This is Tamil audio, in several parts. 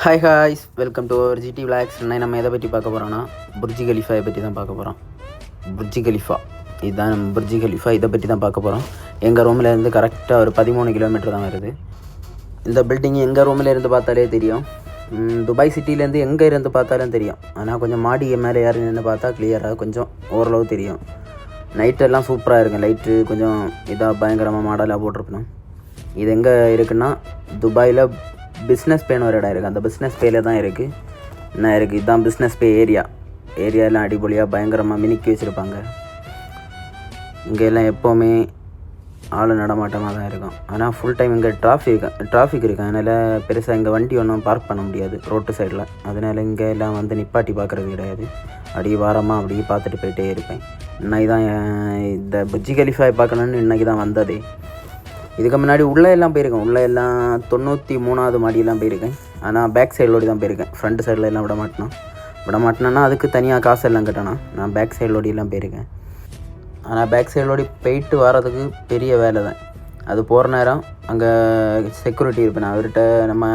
Hi ஹாய்ஸ் welcome to our GT vlogs நம்ம எதை பற்றி பார்க்க போகிறோன்னா புர்ஜி கலிஃபாயை பற்றி தான் பார்க்க போகிறோம் புர்ஜி கலிஃபா இதுதான் நம்ம புர்ஜி கலிஃபா இதை பற்றி தான் பார்க்க போகிறோம் எங்கள் ரூமில் இருந்து கரெக்டாக ஒரு பதிமூணு கிலோமீட்டர் தான் வருது. இந்த பில்டிங் எங்கள் ரூமில் இருந்து பார்த்தாலே தெரியும். துபாய் சிட்டிலேருந்து எங்கே இருந்து பார்த்தாலும் தெரியும். ஆனால் கொஞ்சம் மாடி மேலே யார் நின்று பார்த்தா கிளியராக கொஞ்சம் ஓரளவு தெரியும். நைட்டெல்லாம் சூப்பராக இருக்கும். லைட்டு கொஞ்சம் இதாக பயங்கரமாக மாடலாக போட்டிருக்கணும். இது எங்கே இருக்குன்னா துபாயில் பிஸ்னஸ் பேன்னு ஒரு இடம் இருக்குது அந்த பிஸ்னஸ் பேயில் தான் இருக்குது என்ன இருக்குது இதுதான் பிஸ்னஸ் பே ஏரியா ஏரியாலாம் அடிப்பொலியாக பயங்கரமாக மினுக்கி வச்சுருப்பாங்க. இங்கே எல்லாம் எப்போவுமே ஆள் நடமாட்டமாக தான் இருக்கும். ஆனால் ஃபுல் டைம் இங்கே டிராஃபிக் டிராஃபிக் இருக்குது அதனால் பெருசாக இங்கே வண்டி ஒன்றும் பார்க் பண்ண முடியாது ரோட்டு சைடில் அதனால் இங்கே எல்லாம் வந்து நிப்பாட்டி பார்க்குறது கிடையாது. அப்படியே வாரமாக அப்படியே பார்த்துட்டு போயிட்டே இருப்பேன். இன்னைக்கு தான் இந்த புஜ்ஜி கலிஃபாய் பார்க்கணுன்னு இன்றைக்கி தான் வந்ததே. இதுக்கு முன்னாடி உள்ளே எல்லாம் போயிருக்கேன். உள்ளே எல்லாம் தொண்ணூற்றி மூணாவது மாடியெல்லாம் போயிருக்கேன். ஆனால் பேக் சைட்லோடி தான் போயிருக்கேன். ஃப்ரண்ட் சைடில் எல்லாம் விட மாட்டேனா? விட மாட்டேனா அதுக்கு தனியாக காசு எல்லாம் கட்டணா நான் பேக் சைட்லோடியெல்லாம் போயிருக்கேன். ஆனால் பேக் சைட்லோடி போயிட்டு வர்றதுக்கு பெரிய வேலை தான். அது போகிற நேரம் அங்கே செக்யூரிட்டி இருப்பேன். அவர்கிட்ட நம்ம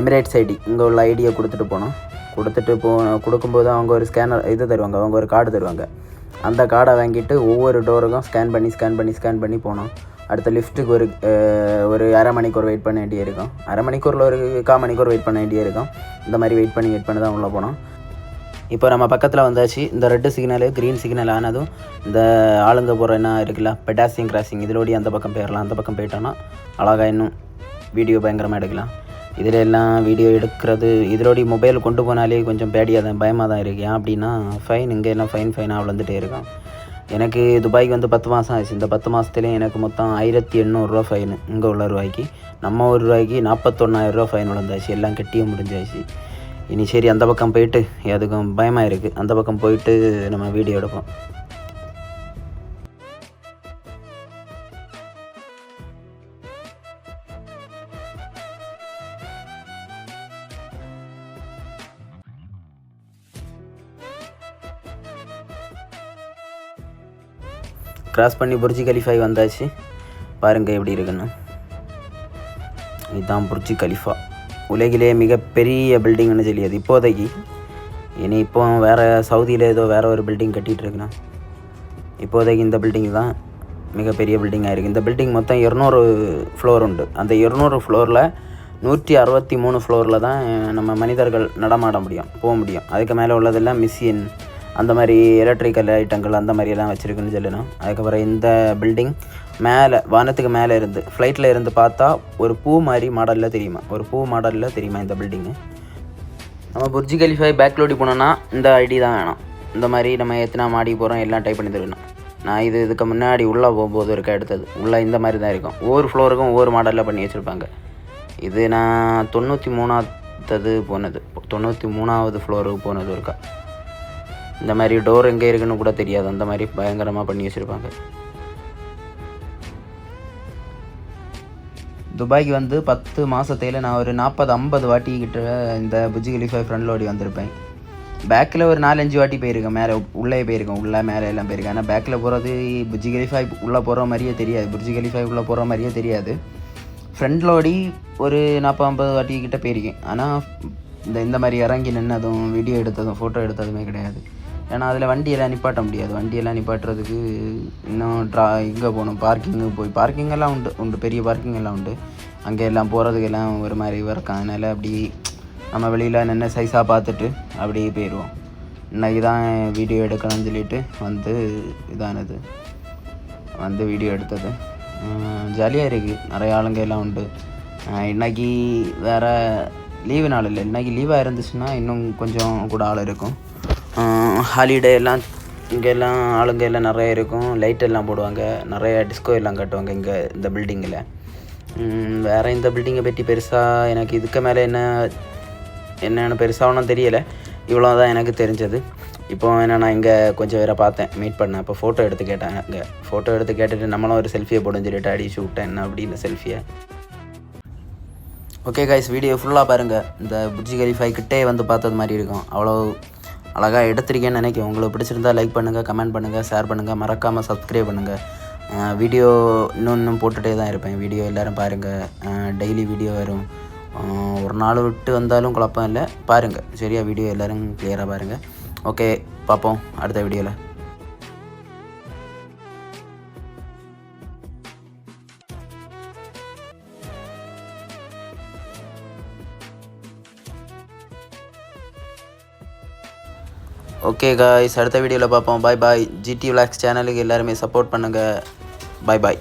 எமிரேட்ஸ் ஐடி இங்கே உள்ள ஐடியை கொடுத்துட்டு போனோம் கொடுத்துட்டு போ கொடுக்கும்போது அவங்க ஒரு ஸ்கேனர் இது தருவாங்க. அவங்க ஒரு கார்டு தருவாங்க. அந்த கார்டை வாங்கிட்டு ஒவ்வொரு டோருக்கும் ஸ்கேன் பண்ணி ஸ்கேன் பண்ணி ஸ்கேன் பண்ணி போனோம் அடுத்த லிஃப்ட்டுக்கு ஒரு ஒரு அரை மணிக்கு ஒரு வெயிட் பண்ண வேண்டிய இருக்கும் அரை மணிக்கூரில் ஒரு கால் மணிக்கூர் வெயிட் பண்ண வேண்டிய இருக்கும் இந்த மாதிரி வெயிட் பண்ணி வெயிட் பண்ணி தான் உள்ளே போனோம். இப்போ நம்ம பக்கத்தில் வந்தாச்சு. இந்த ரெட்டு சிக்னலு க்ரீன் சிக்னல் ஆனதும் இந்த ஆளுங்க போகிற என்ன இருக்குல்ல பெட்டாசிங் கிராசிங் இதிலோடி அந்த பக்கம் போயிடலாம். அந்த பக்கம் போயிட்டோன்னா அழகாக இன்னும் வீடியோ பயங்கரமாக எடுக்கலாம். இதில் எல்லாம் வீடியோ எடுக்கிறது இதோடி மொபைல் கொண்டு போனாலே கொஞ்சம் பேடியாக தான் பயமாக தான் இருக்கு. ஏன் அப்படின்னா ஃபைன் இங்கே எல்லாம் ஃபைன் ஃபைனாக விழுந்துட்டே இருக்கான் எனக்கு துபாய்க்கு வந்து பத்து மாதம் ஆச்சு இந்த பத்து மாதத்துலேயும் எனக்கு மொத்தம் ஆயிரத்தி எண்ணூறுரூவா ஃபைனு இங்கே உள்ள ரூபாய்க்கு. நம்ம ஒரு ரூபாய்க்கு நாற்பத்தொன்னாயிரரூவா ஃபைன் விழுந்தாச்சு. எல்லாம் கட்டியும் முடிஞ்சாச்சு. இனி சரி அந்த பக்கம் போயிட்டு அதுக்கும் பயமாக இருக்குது அந்த பக்கம் போயிட்டு நம்ம வீடியோ எடுப்போம். கிராஸ் பண்ணி புர்ஜி கலிஃபாய் வந்தாச்சு. பாருங்க எப்படி இருக்குன்னு. இதுதான் புர்ஜி கலிஃபா. உலகிலே மிகப்பெரிய பில்டிங்னு சொல்லியது. இப்போதைக்கு இனி இப்போ வேறு சவுதியில் ஏதோ வேறு ஒரு பில்டிங் கட்டிகிட்ருக்குண்ணா இப்போதைக்கு இந்த பில்டிங் தான் மிகப்பெரிய பில்டிங்காக இருக்குது இந்த பில்டிங் மொத்தம் இரநூறு ஃப்ளோர் உண்டு. அந்த இரநூறு ஃப்ளோரில் நூற்றி அறுபத்தி மூணு ஃப்ளோரில் தான் நம்ம மனிதர்கள் நடமாட முடியும் போக முடியும். அதுக்கு மேலே உள்ளதெல்லாம் மிஷின் அந்த மாதிரி எலக்ட்ரிக்கல் ஐட்டங்கள் அந்த மாதிரியெல்லாம் வச்சுருக்குன்னு சொல்லணும். அதுக்கப்புறம் இந்த பில்டிங் மேலே வானத்துக்கு மேலே இருந்து ஃப்ளைட்டில் இருந்து பார்த்தா ஒரு பூ மாதிரி மாடலில் தெரியுமா? ஒரு பூ மாடலில் தெரியுமா இந்த பில்டிங்கு நம்ம புர்ஜி கலிஃபை பேக் லோடி போனோன்னா இந்த ஐடி தான் வேணும். இந்த மாதிரி நம்ம எத்தனை மாடி போகிறோம் எல்லாம் டைப் பண்ணி தருவேணும் நான் இது இதுக்கு முன்னாடி உள்ளே போகும்போது இருக்க எடுத்தது. உள்ளே இந்த மாதிரி தான் இருக்கும். ஒவ்வொரு ஃப்ளோருக்கும் ஒவ்வொரு மாடலில் பண்ணி வச்சுருப்பாங்க. இது நான் தொண்ணூற்றி மூணாவது போனது. தொண்ணூற்றி மூணாவது ஃப்ளோருக்கு போனது இருக்கா இந்த மாதிரி டோர் எங்கே இருக்குன்னு கூட தெரியாது. அந்த மாதிரி பயங்கரமாக பண்ணி வச்சுருப்பாங்க. துபாய்க்கு வந்து பத்து மாதத்தையில் நான் ஒரு நாற்பது ஐம்பது வாட்டி கிட்ட இந்த புஜி கலிஃபை ஃப்ரண்ட் லோடி வந்திருப்பேன். பேக்கில் ஒரு நாலஞ்சு வாட்டி போயிருக்கேன். மேலே உள்ளே போயிருக்கேன். உள்ளே மேலே எல்லாம் போயிருக்கேன். ஆனால் பேக்கில் போகிறது புஜி கலிஃபாய் உள்ளே போகிற மாதிரியே தெரியாது. புர்ஜி கலிஃபாய் உள்ளே போகிற மாதிரியே தெரியாது. ஃப்ரண்ட் லோடி ஒரு நாற்பது ஐம்பது வாட்டி கிட்டே போயிருக்கேன். ஆனால் இந்த இந்த மாதிரி இறங்கி நின்னதும் வீடியோ எடுத்ததும் ஃபோட்டோ எடுத்ததுமே கிடையாது. ஏன்னா அதில் வண்டியெல்லாம் நிப்பாட்ட முடியாது. வண்டியெல்லாம் நிப்பாட்டுறதுக்கு இன்னும் ட்ரா இங்கே போகணும்? பார்க்கிங்கு போய் பார்க்கிங் எல்லாம் உண்டு உண்டு. பெரிய பார்க்கிங் எல்லாம் உண்டு. அங்கே எல்லாம் போகிறதுக்கெல்லாம் ஒரு மாதிரி இருக்கும் அதனால் அப்படி நம்ம வெளியில் நின்று சைஸாக பார்த்துட்டு அப்படியே போயிடுவோம். இன்றைக்கி தான் வீடியோ எடுக்கணும்னு சொல்லிட்டு வந்து இதானது. வந்து வீடியோ எடுத்தது. ஜாலியாக இருக்குது நிறைய ஆளுங்க எல்லாம் உண்டு. இன்றைக்கி இன்னைக்கு வேறு லீவு நாள் இல்லை. இன்னைக்கு லீவாக இருந்துச்சுன்னா இன்னும் கொஞ்சம் கூட ஆள் இருக்கும். ஹாலிடே எல்லாம் இங்கே எல்லாம் ஆளுங்க எல்லாம் நிறைய இருக்கும். லைட் எல்லாம் போடுவாங்க. நிறைய டிஸ்கோ எல்லாம் கட்டுவாங்க இங்கே இந்த பில்டிங்கில் வேறு இந்த பில்டிங்கை பற்றி பெருசாக எனக்கு இதுக்கு மேலே என்ன என்னென்னு பெருசாக ஒன்றும் தெரியலை. இவ்வளோ தான் எனக்கு தெரிஞ்சது. இப்போ என்ன நான் இங்கே கொஞ்சம் வேற பார்த்தேன். மீட் பண்ணேன். அப்போ ஃபோட்டோ எடுத்து கேட்டாங்க. இங்கே ஃபோட்டோ எடுத்து கேட்டுட்டு நம்மளும் ஒரு செல்ஃபியை போடுன்னு சொல்லிட்டு அடிச்சு விட்டேன். என்ன அப்படின்னு செல்ஃபியை ஓகே கைஸ் வீடியோ ஃபுல்லாக பாருங்கள் இந்த புர்ஜி கலிஃபை கிட்டே வந்து பார்த்தது மாதிரி இருக்கும். அவ்வளோ அழகாக எடுத்திருக்கேன்னு நினைக்கிறேன். உங்களுக்கு பிடிச்சிருந்தா லைக் பண்ணுங்கள் கமெண்ட் பண்ணுங்கள் ஷேர் பண்ணுங்கள் மறக்காமல் சப்ஸ்கிரைப் பண்ணுங்கள் வீடியோ இன்னும் இன்னும் போட்டுகிட்டே தான் இருப்பேன். வீடியோ எல்லோரும் பாருங்கள் டெய்லி வீடியோ வரும். ஒரு நாள் விட்டு வந்தாலும் குழப்பம் இல்லை. பாருங்கள் சரியா? வீடியோ எல்லோரும் கிளியராக பாருங்கள் ஓகே பார்ப்போம். அடுத்த வீடியோவில் ஓகே காய்ஸ் அடுத்த வீடியோவில் பார்ப்போம். பாய் பாய் ஜிடி விளாக்ஸ் சேனலுக்கு எல்லாருமே சப்போர்ட் பண்ணுங்கள் பாய் பாய்